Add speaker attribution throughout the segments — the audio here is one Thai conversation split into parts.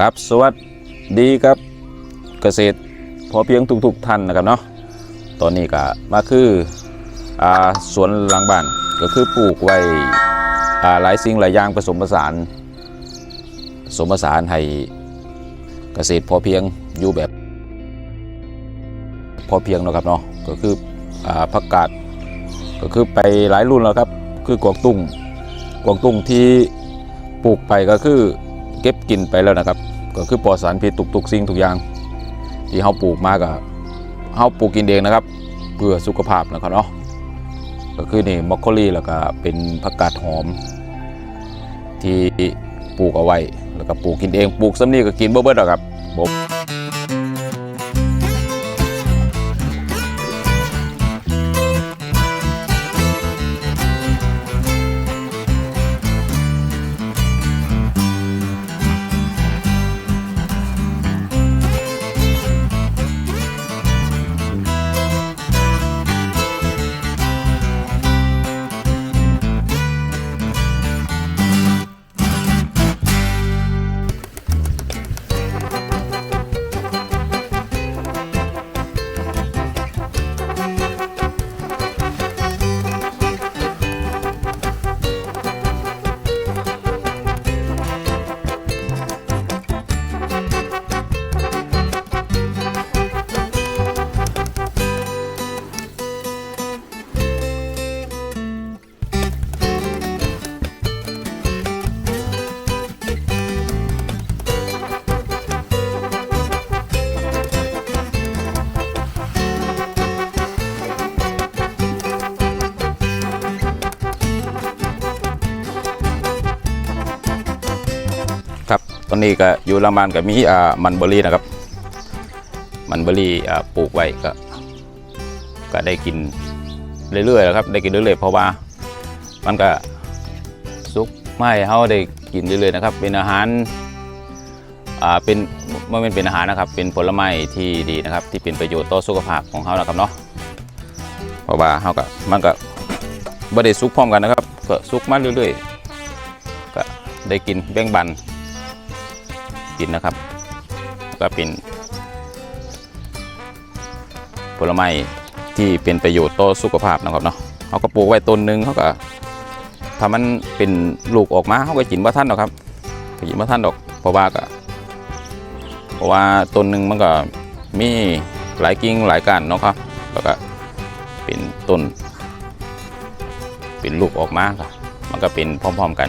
Speaker 1: ครับสวัสดีครับเกษตร พอเพียงทุกๆท่านนะครับเนาะตอนนี้ก็มาคืออาสวนหลังบ้านก็คือปลูกไว้หลายสิ่งหลายอย่างผสมผสานผสมผสานให้เกษตรพอเพียงอยู่แบบ พอเพียงนะครับเนาะก็คืออผักกาดก็คือไปหลายรุ่นแล้วครับคือกวางตุ้งกวางตุ้งที่ปลูกไปก็คือ เก็บกินไปแล้วนะครับ ก็คือปลอดสารพิษทุกๆสิ่งทุกอย่าง ที่เฮาปลูกมากับเฮาปลูกกินเองนะครับเพื่อสุขภาพนะครับเนาะก็คือนี่มอคโคลีแล้วก็เป็นผักกาดหอม ที่ปลูกเอาไว้แล้วก็ปลูกกินเองปลูกซ้ำนี่ก็กินเบิ่เบิดหรอกครับผม อนนี้ก็อยู่ลังบ้านก็มีอ่ามันเบอร์รี่นะครับ มันเบอร์รี่อ่าปลูกไว้ก็ ก็ได้กินเรื่อยๆแล้วครับ ได้กินเรื่อยๆเพราะว่า มันก็สุกไม้เขาได้กินเรื่อยๆนะครับ เป็นอาหารอ่าเป็นไม่เป็นเป็นอาหารนะครับ เป็นผลไม้ที่ดีนะครับ ที่เป็นประโยชน์ต่อสุขภาพของเขานะครับเนาะเพราะว่าเขาก็มันก็ไม่ได้สุกพร้อมกันนะครับ ก็สุกมาเรื่อยๆก็ได้กินแบ่งปัน กินนะครับ ก็เป็น ผลไม้ที่เป็นประโยชน์ต่อสุขภาพนะครับเนาะเขาก็ปลูกไว้ต้นหนึ่งเขาก็ถ้ามันเป็นลูกออกมาเขาก็กินว่าท่านหรอกครับก็กินว่าท่านดอกเพราะว่าก็เพราะว่าต้นหนึ่งมันก็มีหลายกิ่งหลายก้านเนาะครับแล้วก็เป็นต้น เป็นลูกออกมาก็มันก็เป็นพร้อม ๆ กัน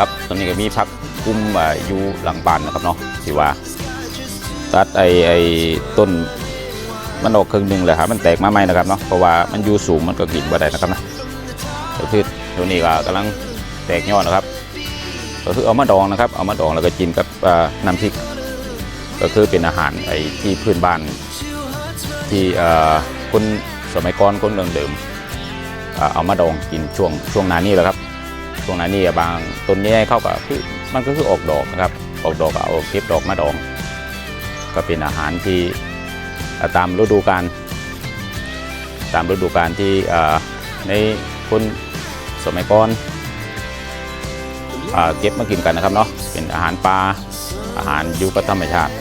Speaker 1: ครับตอนนี้ก็มีพักกุ้มอยู่หลังบ้านนะครับเนาะที่ว่าตัดไอ้ไอ้ต้นมันออกครึ่งหนึ่งเลยครับมันแตกมาใหม่นะครับเนาะเพราะว่ามันอยู่สูงมันก็กินบ่ได้นะครับนะก็คือตัวนี้ก็กำลังแตกยอดนะครับ ก็คือเอามาดองนะครับ เอามาดองแล้วก็กินกับน้ำพริก ก็คือเป็นอาหารไอ้ที่พื้นบ้าน ที่คนสมัยก่อนคนเดิมๆอ่าเอามาดองกินช่วงช่วงนานี้แหละครับ วงหนานี้บางต้นแย่เข้ากับมันก็คือออกดอกนะครับออกดอกก็เอาเก็บดอกมาดอง ก็เป็นอาหารที่ตามฤดูกาลตามฤดูกาลที่ในคนสมัยก่อนเก็บมากินกันนะครับเนาะเป็นอาหารปลาอาหารอยู่กับธรรมชาติ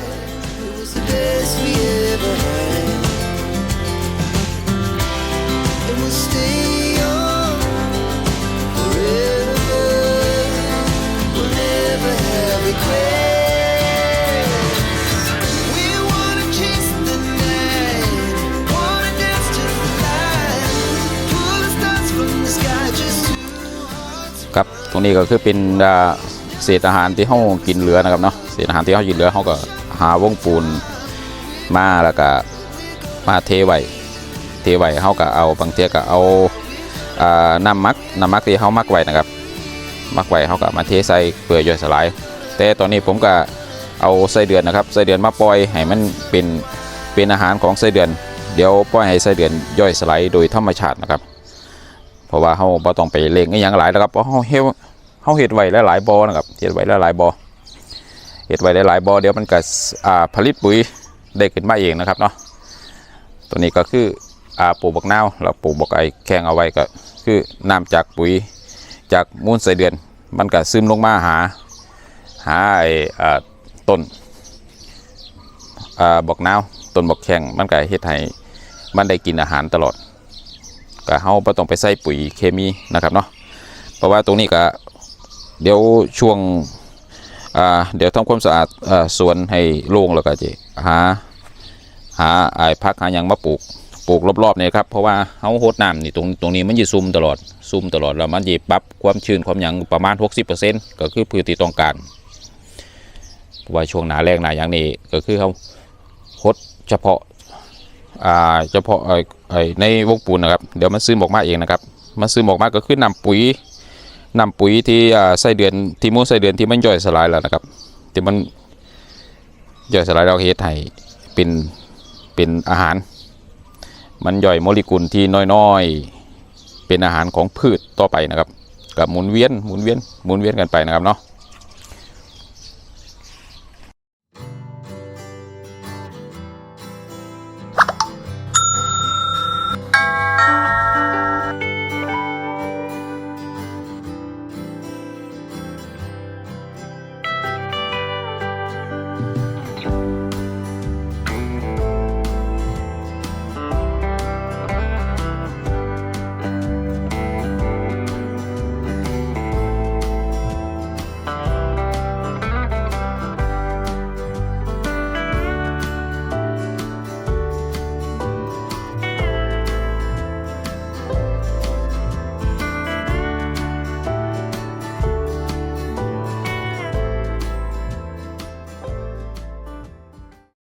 Speaker 1: ครับตรงนี้ก็คือเป็นเศษอาหารที่เขากินเหลือนะครับเนาะเศษอาหารที่เขากินเหลือเขาก็หาวงปูนมาแล้วก็มาเทไว้เทไว้เขาก็เอาบางเทีก็เอาอ่าน้ำมักน้ำมักที่เขามักไว้นะครับ มักไว้เขาก็มาเทใส่เปลือยย่อยสลาย แต่ตอนนี้ผมก็เอาไส้เดือนนะครับไส้เดือนมาปล่อยให้มันเป็นเป็นอาหารของไส้เดือน เดี๋ยวปล่อยให้ไส้เดือนย่อยสลายโดยธรรมชาตินะครับ เพราะว่าเขาบ่ต้องไปเล่งอย่างหลายนะครับเพราะเขาเฮ็ดเขาเฮ็ดไว้หลายบอนะครับเฮ็ดไว้หลายบอเฮ็ดไว้หลายบอเดี๋ยวมันก็ผลิตปุ๋ยได้ขึ้นมาเองนะครับเนาะตัวนี้ก็คืออปลูกบักนาวเราปลูกบักไอแข้งเอาไว้ก็คือน้ำจากปุ๋ยจากมูลไส้เดือน มันก็ซึมลงมาหา หาไอ้ต้นอบักนาวต้นบักแข้งมันก็เฮ็ดให้มันได้กินอาหารตลอดก็เฮาบ่ต้องไปใส่ปุ๋ยเคมีนะครับเนาะเพราะว่าตรงนี้ก็เดี๋ยวช่วงเดี๋ยวทำความสะอาดอสวนให้โล่งแล้วก็จะหาหาไอ้พักหายังมาปลูกปลูกรอบๆเนี่ยครับเพราะว่าเฮาโฮดน้ำนี่ตรงตรงนี้มันจะซุ่มตลอดซุ่มตลอดแล้วมันจะปรับความชื้นความหยังประมาณ 60%ก็คือพื้นที่ต้องการ ว่าช่วงหนาแรงหนาอย่างนี้ก็คือเขาโฮดเฉพาะอ่าเฉพาะไอ้ในวงปูนนะครับ เดี๋ยวมันซึมออกมาเองนะครับมันซึมออกมาก็คือนำปุ๋ยนำปุ๋ยที่อ่าไส้เดือนที่มูลไส้เดือนที่มันย่อยสลายแล้วนะครับที่มันย่อยสลายเราเฮ็ดให้เป็นเป็นอาหาร มันย่อยโมเลกุลที่น้อยๆ เป็นอาหารของพืชต่อไปนะครับกับหมุนเวียนหมุนเวียนหมุนเวียนกันไปนะครับเนาะ